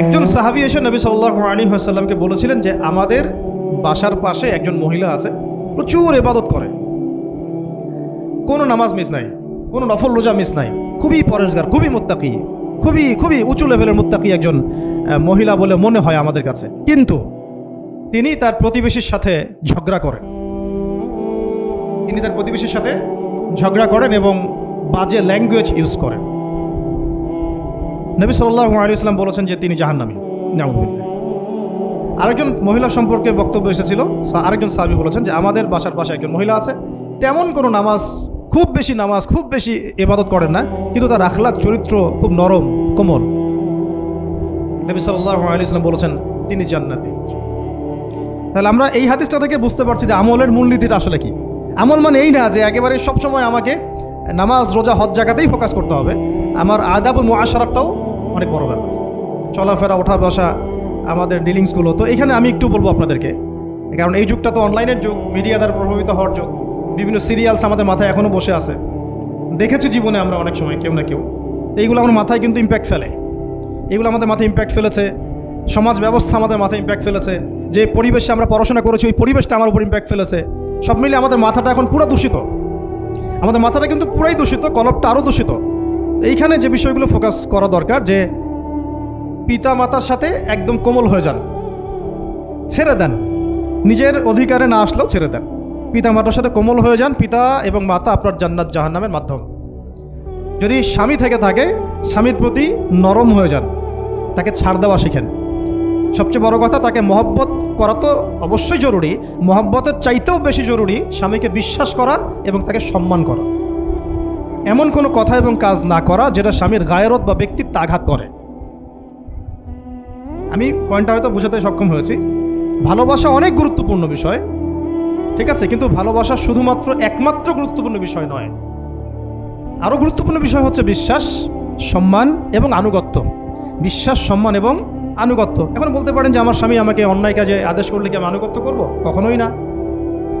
একজন সাহাবি এসে নবী সাল্লাহ আলী হাসাল্লামকে বলেছিলেন যে, আমাদের বাসার পাশে একজন মহিলা আছে, প্রচুর এবাদত করে। কোনো নামাজ মিস নাই, কোনো নফল রোজা মিস নাই, খুবই পরেশগার খুবই মুত্তাকি, খুবই খুবই উঁচু লেভেলের মুত্তাকি একজন মহিলা বলে মনে হয় আমাদের কাছে। কিন্তু তিনি তার প্রতিবেশীর সাথে ঝগড়া করেন। তিনি তার প্রতিবেশীর সাথে ঝগড়া করেন এবং বাজে ল্যাঙ্গুয়েজ ইউজ করেন। নবী সাল্লাহ আলী ইসলাম বলেছেন যে তিনি জাহান্নামী। নাউজুবিল্লাহ। আরেকজন মহিলা সম্পর্কে বক্তব্য এসেছিল আরেকজন সাহাবি বলেছেন যে আমাদের বাসার পাশে একজন মহিলা আছে, তেমন কোনো নামাজ, খুব বেশি নামাজ, খুব বেশি ইবাদত করেন না, কিন্তু তার আখলাক চরিত্র খুব নরম, কোমল। নবী সাল্লাহ আলী ইসলাম বলেছেন, তিনি জান্নাতি। তাহলে আমরা এই হাদিসটা থেকে বুঝতে পারছি যে আমলের মূলনীতিটা আসলে কি। আমল মানে এই না যে একেবারে সবসময় আমাকে নামাজ, রোজা, হজ জায়গাতেই ফোকাস করতে হবে। আমার আদাব ও মুআশারাতটাও অনেক বড় ব্যাপার। চলাফেরা ওঠা বসা আমাদের ডিলিংসগুলো। তো এখানে আমি একটু বলব আপনাদেরকে, কারণ এই যুগটা তো অনলাইনের যুগ, মিডিয়া দ্বারা প্রভাবিত হওয়ার যুগ, বিভিন্ন সিরিয়ালস আমাদের মাথায় এখনও বসে আছে। দেখেছি জীবনে আমরা অনেক সময়, কেউ না কেউ। এইগুলো আমার মাথায় কিন্তু ইম্প্যাক্ট ফেলে। এগুলো আমাদের মাথায় ইম্প্যাক্ট ফেলেছে। সমাজ ব্যবস্থা আমাদের মাথায় ইম্প্যাক্ট ফেলেছে। যে পরিবেশে আমরা পড়াশোনা করেছি, ওই পরিবেশটা আমার উপর ইম্প্যাক্ট ফেলেছে। সব মিলে আমাদের মাথাটা এখন পুরো দূষিত। আমাদের মাথাটা কিন্তু পুরাই দূষিত, কলপটা আরও দূষিত। এইখানে যে বিষয়গুলো ফোকাস করা দরকার, যে পিতা মাতার সাথে একদম কোমল হয়ে যান। ছেড়ে দেন। নিজের অধিকারে না আসলেও ছেড়ে দেন। পিতা মাতার সাথে কোমল হয়ে যান। পিতা এবং মাতা আপনার জান্নাত জাহান্নামের মাধ্যম। যদি স্বামী থেকে থাকে, স্বামীর প্রতি নরম হয়ে যান। তাকে ছাড় দেওয়া শিখেন। সবচেয়ে বড় কথা, তাকে মহব্বত করা তো অবশ্যই জরুরি। মহব্বতের চাইতেও বেশি জরুরি স্বামীকে বিশ্বাস করা এবং তাকে সম্মান করা। এমন কোনো কথা এবং কাজ না করা যেটা স্বামীর গায়রত বা ব্যক্তিত্ব আঘাত করে। আমি পয়েন্টটা হয়তো বোঝাতে সক্ষম হয়েছি। ভালোবাসা অনেক গুরুত্বপূর্ণ বিষয়, ঠিক আছে, কিন্তু ভালোবাসা শুধুমাত্র একমাত্র গুরুত্বপূর্ণ বিষয় নয়। আরও গুরুত্বপূর্ণ বিষয় হচ্ছে বিশ্বাস, সম্মান এবং আনুগত্য। বিশ্বাস, সম্মান এবং আনুগত্য। এখন বলতে পারেন যে আমার স্বামী আমাকে অন্যায় কাজে আদেশ করলে কি আমি আনুগত্য করব? কখনোই না।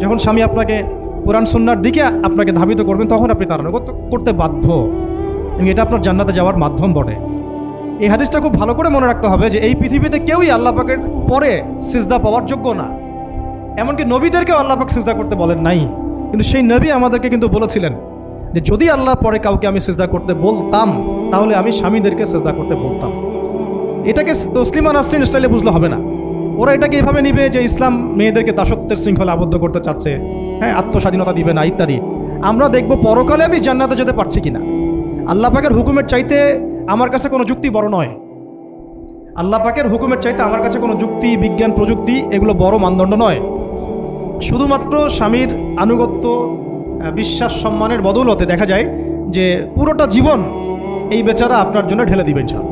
যখন স্বামী আপনাকে কোরআন সন্ন্যার দিকে আপনাকে ধাবিত করবেন, তখন আপনি তার আনুগত্য করতে বাধ্য। এবং এটা আপনার জান্নাতে যাওয়ার মাধ্যম বটে। এই হাদিসটা খুব ভালো করে মনে রাখতে হবে যে, এই পৃথিবীতে কেউই আল্লাহ পাকের পরে সিজদা পাওয়ার যোগ্য না। এমনকি নবীদেরকেও আল্লাহ পাক সিজদা করতে বলেন নাই। কিন্তু সেই নবী আমাদেরকে কিন্তু বলেছিলেন যে, যদি আল্লাহ পরে কাউকে আমি সিজদা করতে বলতাম, তাহলে আমি স্বামীদেরকে সিজদা করতে বলতাম। এটাকে তসলিমা নাসরিন স্টাইলে বুঝলে হবে না। ওরা এটাকে এভাবে নিবে যে ইসলাম মেয়েদেরকে দাসত্বের শৃঙ্খলা আবদ্ধ করতে চাচ্ছে। হ্যাঁ আত্মস্বাধীনতা দিবে না, ইত্যাদি। আমরা দেখব পরকালে আমি জান্নাতে যেতে পারছি কিনা। আল্লাহ পাকের হুকুমের চাইতে আমার কাছে কোনো যুক্তি বড় নয়। আল্লাহ পাকের হুকুমের চাইতে আমার কাছে কোনো যুক্তি, বিজ্ঞান, প্রযুক্তি এগুলো বড় মানদণ্ড নয়। শুধুমাত্র স্বামীর আনুগত্য বিশ্বাস, সম্মানের বদৌলতে দেখা যায় যে পুরোটা জীবন এই বেচারা আপনার জন্য ঢেলে দিবেন ছাড়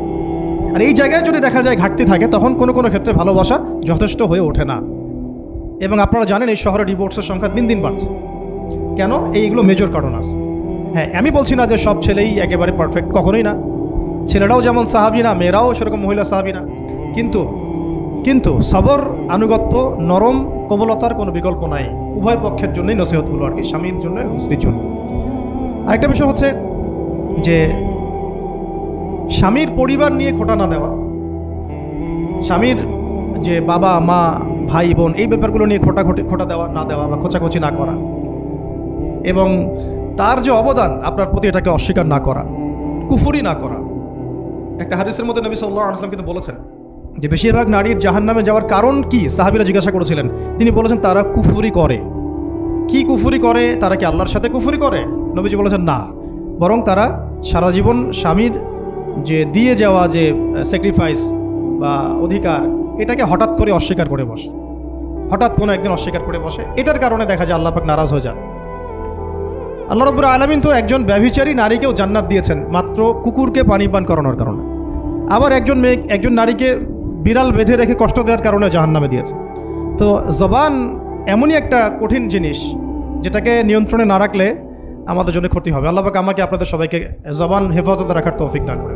আর এই জায়গায় যদি দেখা যায় ঘাটতি থাকে, তখন কোনো কোনো ক্ষেত্রে ভালোবাসা যথেষ্ট হয়ে ওঠে না। এবং আপনারা জানেন এই শহরে ডিভোর্সের সংখ্যা দিন দিন বাড়ছে। কেন? এইগুলো মেজর কারণ আছে। হ্যাঁ আমি বলছি না যে সব ছেলেই একেবারে পারফেক্ট কখনোই না। ছেলেরাও যেমন সাহাবি না, মেয়েরাও সেরকম মহিলা সাহাবি না। কিন্তু কিন্তু সবর, আনুগত্য, নরম, কোমলতার কোনো বিকল্প নাই। উভয় পক্ষের জন্যই নসিহতগুলো আর কি, স্বামীর জন্য স্ত্রীর জন্য আরেকটা বিষয় হচ্ছে যে স্বামীর পরিবার নিয়ে খোটা না দেওয়া। স্বামীর যে বাবা, মা, ভাই, বোন, এই ব্যাপারগুলো নিয়ে খোটাখুটি খোটা দেওয়া, না দেওয়া বা খোঁচাখুচি না করা। এবং তার যে অবদান, আপনার প্রতি এটাকে অস্বীকার না করা, কুফুরি না করা। একটা হারিসের মধ্যে নবী সাল্লাহ আসলাম কিন্তু বলেছেন যে, বেশিরভাগ নারীর জাহান নামে যাওয়ার কারণ কি? সাহাবিরা জিজ্ঞাসা করেছিলেন। তিনি বলেছেন, তারা কুফুরি করে। কি কুফুরি করে? তারা কি আল্লাহর সাথে কুফুরি করে? নবীজি বলেছেন, না। বরং তারা সারা জীবন স্বামীর যে দিয়ে যাওয়া যে স্যাক্রিফাইস বা অধিকার, এটাকে হঠাৎ করে অস্বীকার করে বসে। হঠাৎ কোনো একদিন অস্বীকার করে বসে। এটার কারণে দেখা যায় আল্লাহ পাক নারাজ হয়ে যান। আল্লাহ রব্বুর আলমিন তো একজন ব্যভিচারী নারীকেও জান্নাত দিয়েছেন, মাত্র কুকুরকে পানি পান করানোর কারণে। আবার একজন মেয়ে, একজন নারীকে বিড়াল বেঁধে রেখে কষ্ট দেওয়ার কারণে জাহান্নামে দিয়েছে। তো জবান এমনই একটা কঠিন জিনিস, যেটাকে নিয়ন্ত্রণে না রাখলে আমাদের জন্য ক্ষতি হবে। আল্লাহ পাক আমাকে আপনাদের সবাইকে জবান হেফাজতে রাখার তৌফিক দান করে।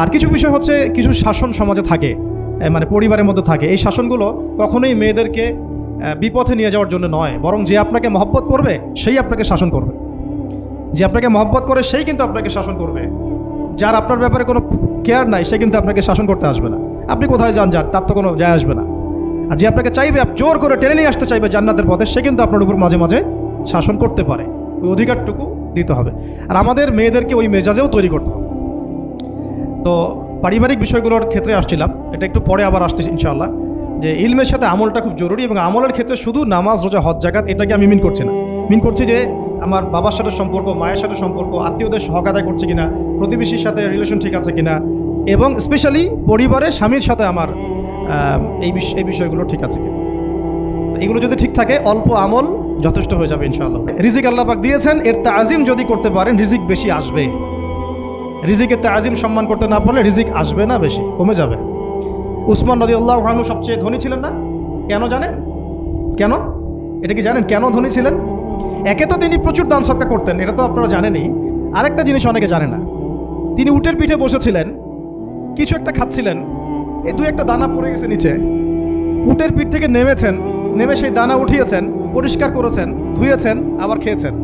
আর কিছু বিষয় হচ্ছে কিছু শাসন সমাজে থাকে মানে পরিবারের মধ্যে থাকে। এই শাসনগুলো কখনোই মেয়েদেরকে বিপথে নিয়ে যাওয়ার জন্য নয়, বরং যে আপনাকে মহব্বত করবে, সেই আপনাকে শাসন করবে। যে আপনাকে মহব্বত করে, সেই কিন্তু আপনাকে শাসন করবে। যার আপনার ব্যাপারে কোনো কেয়ার নাই, সে কিন্তু আপনাকে শাসন করতে আসবে না। আপনি কোথায় যান যান তার তো কোনো যায় আসবে না। আর যে আপনাকে চাইবে জোর করে টেনে নিয়ে আসতে চাইবে জান্নাতের পথে, সে কিন্তু আপনার উপর মাঝে মাঝে শাসন করতে পারে। ওই অধিকারটুকু দিতে হবে। আর আমাদের মেয়েদেরকে ওই মেজাজেও তৈরি করতে হবে। তো পারিবারিক বিষয়গুলোর ক্ষেত্রে আসছিলাম। এটা একটু পরে আবার আসতেছি ইনশাআল্লাহ। যে ইলমের সাথে আমলটা খুব জরুরি এবং আমলের ক্ষেত্রে শুধু নামাজ, রোজা, হজ জাকাত এটাকে আমি মিন করছি না। মিন করছি যে আমার বাবার সাথে সম্পর্ক, মায়ের সাথে সম্পর্ক, আত্মীয়দের হক আদায় করছে কিনা, প্রতিবেশীর সাথে রিলেশন ঠিক আছে কিনা, এবং স্পেশালি পরিবারে স্বামীর সাথে আমার এই বিষ- এই বিষয়গুলো ঠিক আছে কিনা। এগুলো যদি ঠিক থাকে, অল্প আমল যথেষ্ট হয়ে যাবে ইনশাআল্লাহ। রিজিক আল্লাহ পাক দিয়েছেন, এর তাজিম যদি করতে পারেন, রিজিক বেশি আসবে। রিজিকের তাজিম সম্মান করতে না পারলে রিজিক আসবে না বেশি, কমে যাবে। উসমান নদী আল্লাহ ভানু সবচেয়ে ধনী ছিলেন না? কেন জানেন? কেন? এটা কি জানেন কেন ধনী ছিলেন? একে তো তিনি প্রচুর দান সৎকা করতেন, এটা তো আপনারা জানেনই। আরেকটা জিনিস অনেকে জানে না, তিনি উটের পিঠে বসেছিলেন, কিছু একটা খাচ্ছিলেন এই দু একটা দানা পড়ে গেছে নিচে। উটের পিঠ থেকে নেমেছেন, নেমে সেই দানা উঠিয়েছেন, পরিষ্কার করেছেন, ধুয়েছেন, আবার খেয়েছেন।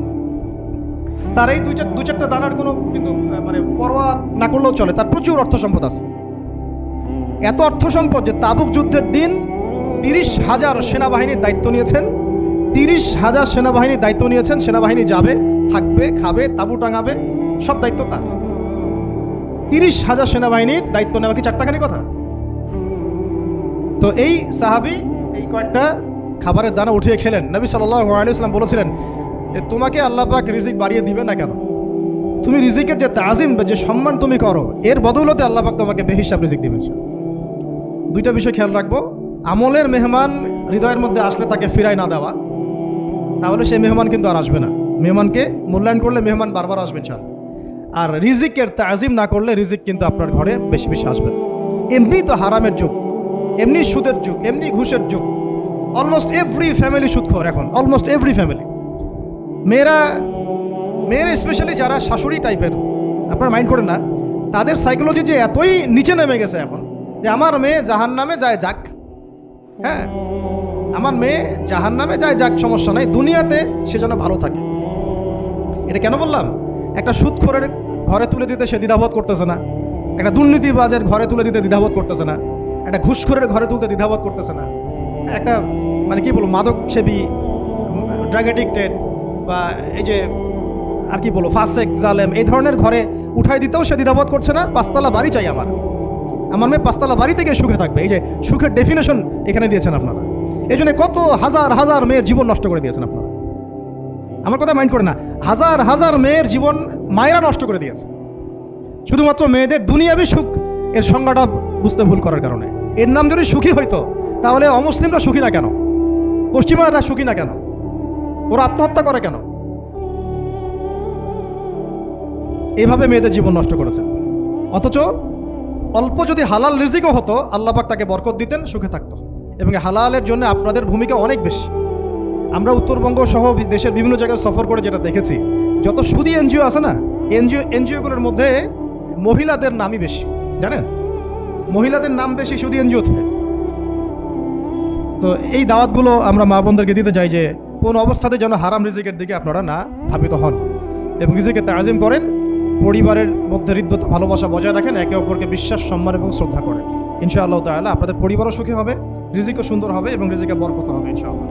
তার এই দুই চার দু চারটা দানার কোনো কিন্তু মানে পরোয়া না করলেও চলে। তার প্রচুর অর্থ সম্পদ আছে। এত অর্থ সম্পদ যে তাবুক যুদ্ধের দিন তিরিশ হাজার সেনাবাহিনীর দায়িত্ব নিয়েছেন। তিরিশ হাজার সেনাবাহিনীর দায়িত্ব নিয়েছেন। সেনাবাহিনী যাবে, থাকবে, খাবে, তাবু টাঙাবে, সব দায়িত্ব তার। তিরিশ হাজার সেনাবাহিনীর দায়িত্ব নেওয়া কি চারটাখানি কথা? তো এই সাহাবি এই কয়েকটা খাবারের দানা উঠিয়ে খেলেন। নবী সাল্লাহ আলিয়াল্লাম বলেছিলেন তোমাকে আল্লাহ পাক রিজিক বাড়িয়ে দিবে না কেন? তুমি রিজিকের যে তাজিম বা যে সম্মান তুমি করো, এর বদৌলতে আল্লাহ পাক তোমাকে বেহিসাব রিজিক দিবেন দুইটা বিষয় খেয়াল রাখব। আমলের মেহমান হৃদয়ের মধ্যে আসলে তাকে ফিরাই না দেওয়া। তাহলে সেই মেহমান কিন্তু আর আসবে না। মেহমানকে মূল্যায়ন করলে মেহমান বারবার আসবেন চাল আর রিজিকের তাজিম না করলে রিজিক কিন্তু আপনার ঘরে বেশি বেশি আসবে না। এমনি তো হারামের যুগ, এমনি সুদের যুগ, এমনি ঘুষের যুগ। অলমোস্ট এভরি ফ্যামিলি সুদখোর এখন অলমোস্ট এভরি ফ্যামিলি মেয়েরা মেয়েরা স্পেশালি যারা শাশুড়ি টাইপের আপনার মাইন্ড করেন না, তাদের সাইকোলজি যে এতই নিচে নেমে গেছে এখন, যে আমার মেয়ে জাহান নামে যায় যাক। হ্যাঁ? আমার মেয়ে জাহান নামে যায় যাক, সমস্যা নাই, দুনিয়াতে সে যেন ভালো থাকে। এটা কেন বললাম? একটা সুদখোরের ঘরে তুলে দিতে সে দ্বিধাবোধ করতেছে না। একটা দুর্নীতিবাজের ঘরে তুলে দিতে দ্বিধাবোধ করতেছে না। একটা ঘুষখোরের ঘরে তুলতে দ্বিধাবোধ করতেছে না। একটা মানে কি বলব মাদক সেবী ড্রাগ এডিক্টেড বা এই যে, আর কি বলব, ফাসেক, জালেম, এই ধরনের ঘরে উঠাই দিতেও সে দ্বিধাবোধ করছে না। পাঁচতলা বাড়ি চাই আমার। আমার মেয়ে পাঁচতলা বাড়ি থেকে সুখে থাকবে। এই যে, সুখের ডেফিনেশন এখানে দিয়েছেন আপনারা। এই জন্য কত হাজার হাজার মেয়ের জীবন নষ্ট করে দিয়েছেন আপনারা। আমার কথা মাইন্ড করে না। হাজার হাজার মেয়ের জীবন মায়েরা নষ্ট করে দিয়েছে। শুধুমাত্র মেয়েদের দুনিয়াবি সুখ, এর সংজ্ঞাটা বুঝতে ভুল করার কারণে। এর নাম যদি সুখী হইতো, তাহলে অমুসলিমরা সুখী না কেন? পশ্চিমারা সুখী না কেন? ওরা আত্মহত্যা করে কেন? এভাবে মেয়েদের জীবন নষ্ট করেছে। অথচ অল্প যদি হালাল রিজিকও হতো আল্লাপাক তাকে বরকত দিতেন, সুখে থাকতো। এবং হালালের জন্য আপনাদের ভূমিকা অনেক বেশি। আমরা উত্তরবঙ্গ সহ দেশের বিভিন্ন জায়গায় সফর করে যেটা দেখেছি, যত সুদী এনজিও আছে না, এনজিও, এনজিওগুলোর মধ্যে মহিলাদের নামই বেশি, জানেন? মহিলাদের নাম বেশি সুদী এনজিওতে। তো এই দাওয়াতগুলো আমরা মা বোনদেরকে দিতে চাই যে কোন অবস্থাতে যেন হারাম রিজিকের দিকে আপনারা না ধাবিত হন। এবং রিজিকে তাজিম করেন, পরিবারের মধ্যে হৃদ্যত ভালোবাসা বজায় রাখেন, একে অপরকে বিশ্বাস, সম্মান এবং শ্রদ্ধা করেন। ইনশাআল্লাহ তাআলা আপনাদের পরিবারও সুখী হবে, রিজিকও সুন্দর হবে এবং রিজিকে বরকত হবে, ইনশাআল্লাহ।